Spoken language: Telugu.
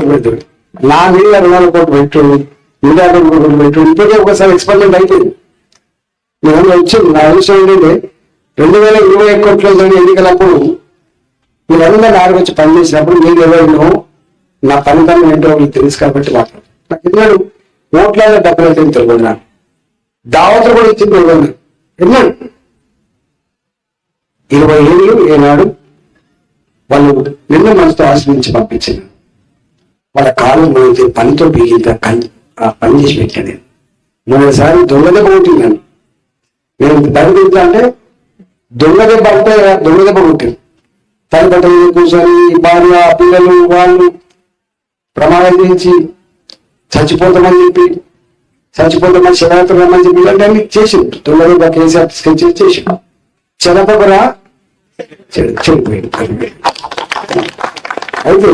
కోట్లు పెట్టాడు నా మీద రెండు వందల కోట్లు పెట్టు ఇంకా రెండు కోట్లు పెట్టు ఇప్పటికే ఒకసారి ఎక్స్పెరిమెంట్ అయిపోయింది. నేను వచ్చింది నా విషయం ఏంటంటే రెండు వేల ఇరవై ఒకటిలో జరిగిన ఎన్నికలప్పుడు మీరందరూ నాకు వచ్చి పనిచేసినప్పుడు మీరు ఎవరినో నా పనితనం ఏంటో మీకు తెలుసు కాబట్టి మాట్లాడు నాకు ఎన్నాడు ఓట్ల డబ్బులు అయితే తెలుగున్నాను దావతలు కూడా ఇచ్చింది తెలుగున్నాను ఎన్నాడు ఇరవై ఏళ్ళు ఏనాడు వాళ్ళు నిన్న మనసుతో ఆశ్రయించి పంపించింది వాళ్ళ కాలు మనకి పనితో బిగింత పని చేసి పెట్టాను నేను. మూడోసారి దొంగ దెబ్బ కొట్టిందాను నేను దెబ్బ అంటే దొంగ దెబ్బ అంటే దొంగ దెబ్బ కొట్టాను. తన బట్ట కూర్చొని భార్య పిల్లలు వాళ్ళు ప్రమాదం చేసి చచ్చిపోతామని చెప్పి చచ్చిపోతామని శివరాత్రి రమ్మని చెప్పి ఇలాంటివన్నీ చేసిండు దొంగ కేసీఆర్ స్కెచ్ చేసిండు చదపరా చెడిపోయింది. అయితే